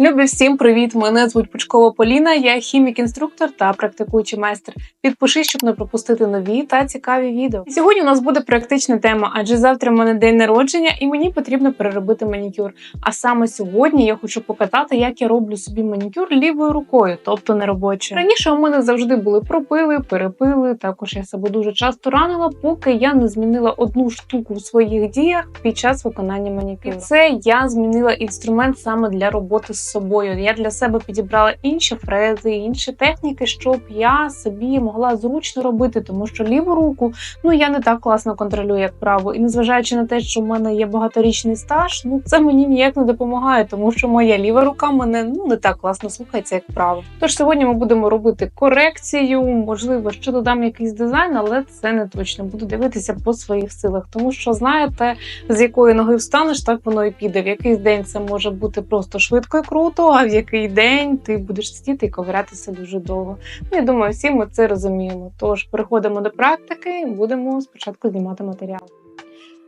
Любі всім привіт! Мене звуть Пучкова Поліна. Я хімік-інструктор та практикуючий майстер. Підпишись, щоб не пропустити нові та цікаві відео. Сьогодні у нас буде практична тема, адже завтра в мене день народження, і мені потрібно переробити манікюр. А саме сьогодні я хочу показати, як я роблю собі манікюр лівою рукою, тобто не робочою. Раніше у мене завжди були пропили, перепили. Також я себе дуже часто ранила, поки я не змінила одну штуку в своїх діях під час виконання манікюру. І це я змінила інструмент саме для роботи собою. Я для себе підібрала інші фрези, інші техніки, щоб я собі могла зручно робити, тому що ліву руку ну я не так класно контролюю, як праву. І незважаючи на те, що в мене є багаторічний стаж, ну це мені ніяк не допомагає, тому що моя ліва рука мене ну не так класно слухається, як право. Тож сьогодні ми будемо робити корекцію, можливо, що додам якийсь дизайн, але це не точно. Буду дивитися по своїх силах, тому що знаєте, з якої ноги встанеш, так воно і піде. В якийсь день це може бути просто швидко круто, а в який день ти будеш сидіти і ковирятися дуже довго. Ну, я думаю, всі ми це розуміємо. Тож переходимо до практики, будемо спочатку знімати матеріал.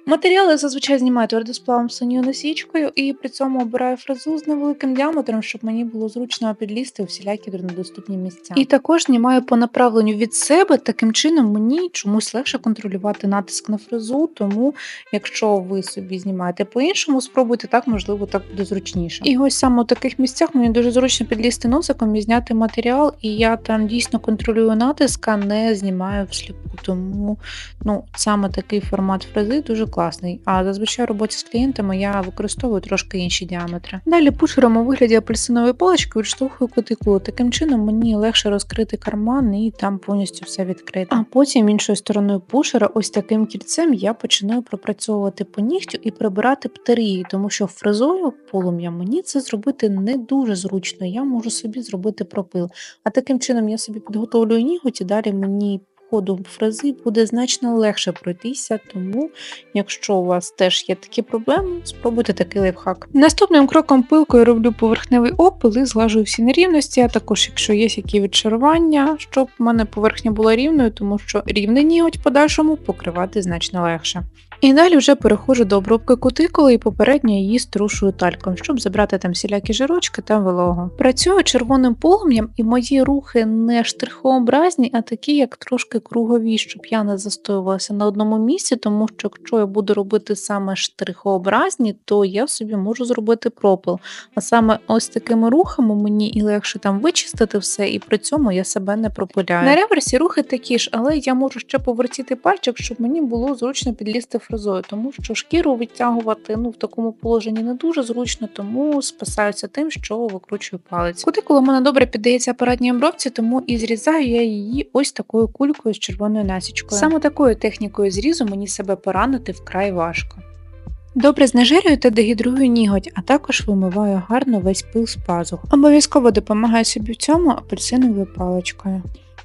Матеріали зазвичай знімаю твердосплавом синьою насічкою і при цьому обираю фрезу з невеликим діаметром, щоб мені було зручно підлізти у всілякі труднодоступні місця. І також знімаю по направленню від себе. Таким чином мені чомусь легше контролювати натиск на фрезу. Тому, якщо ви собі знімаєте по-іншому, спробуйте так, можливо, так буде зручніше. І ось саме у таких місцях мені дуже зручно підлізти носиком і зняти матеріал, і я там дійсно контролюю натиск, а не знімаю всліпу. Тому ну саме такий формат фрези дуже класний. А зазвичай в роботі з клієнтами я використовую трошки інші діаметри. Далі пушером у вигляді апельсинової палички відштовхую кутикулу. Таким чином мені легше розкрити карман і там повністю все відкрити. А потім іншою стороною пушера, ось таким кільцем, я починаю пропрацьовувати по нігтю і прибирати птерії, тому що фрезою полум'я мені це зробити не дуже зручно. Я можу собі зробити пропил. А таким чином я собі підготовлюю ніготь і далі мені ходу фрази буде значно легше пройтися, тому, якщо у вас теж є такі проблеми, спробуйте такий лайфхак. Наступним кроком пилкою роблю поверхневий опил і зглажую всі нерівності, а також, якщо є які відчарування, щоб в мене поверхня була рівною, тому що рівний ніготь в подальшому покривати значно легше. І далі вже переходжу до обробки кутикули і попередньо її струшую тальком, щоб забрати там всілякі жирочки та вологу. Працюю червоним полум'ям, і мої рухи не штрихообразні, а такі, як трошки кругові, щоб я не застоювалася на одному місці, тому що якщо я буду робити саме штрихообразні, то я собі можу зробити пропил. А саме ось такими рухами мені і легше там вичистити все, і при цьому я себе не пропиляю. На реверсі рухи такі ж, але я можу ще повертіти пальчик, щоб мені було зручно підлізти фрезою, тому що шкіру відтягувати ну в такому положенні не дуже зручно, тому спасаюся тим, що викручую палець. Кутикула в мене добре піддається апаратній обробці, тому і зрізаю я її ось такою кулькою з червоною насічкою. Саме такою технікою зрізу мені себе поранити вкрай важко. Добре знежирюю та дегідрую ніготь, а також вимиваю гарно весь пил з пазух. Обов'язково допомагаю собі в цьому апельсиновою паличкою.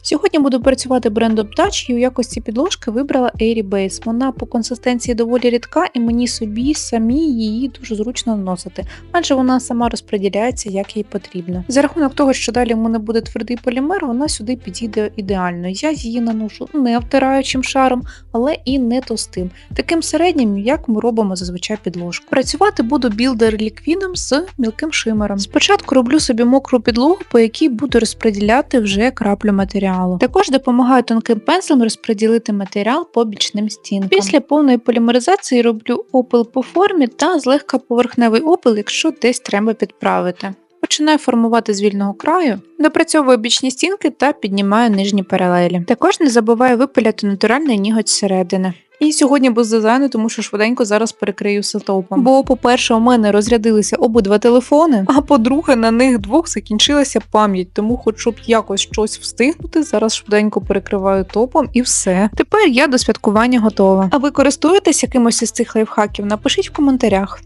Сьогодні буду працювати брендом Touch і у якості підложки вибрала Airy Base. Вона по консистенції доволі рідка і мені собі самі її дуже зручно наносити, адже вона сама розподіляється, як їй потрібно. За рахунок того, що далі в мене буде твердий полімер, вона сюди підійде ідеально. Я її наношу не втираючим шаром, але і не товстим. Таким середнім, як ми робимо зазвичай підложку. Працювати буду білдер ліквідом з мілким шимером. Спочатку роблю собі мокру підлогу, по якій буду розподіляти вже краплю матеріалу. Також допомагаю тонким пензлем розподілити матеріал по бічним стінкам. Після повної полімеризації роблю опил по формі та злегка поверхневий опил, якщо десь треба підправити. Починаю формувати з вільного краю, допрацьовую бічні стінки та піднімаю нижні паралелі. Також не забуваю випиляти натуральний ніготь зсередини. І сьогодні без дизайну, тому що швиденько зараз перекрию сетопом. Бо, по-перше, у мене розрядилися обидва телефони, а по-друге, на них двох закінчилася пам'ять, тому, хоч щоб якось щось встигнути, зараз швиденько перекриваю топом і все. Тепер я до святкування готова. А ви користуєтесь якимось із цих лайфхаків? Напишіть в коментарях.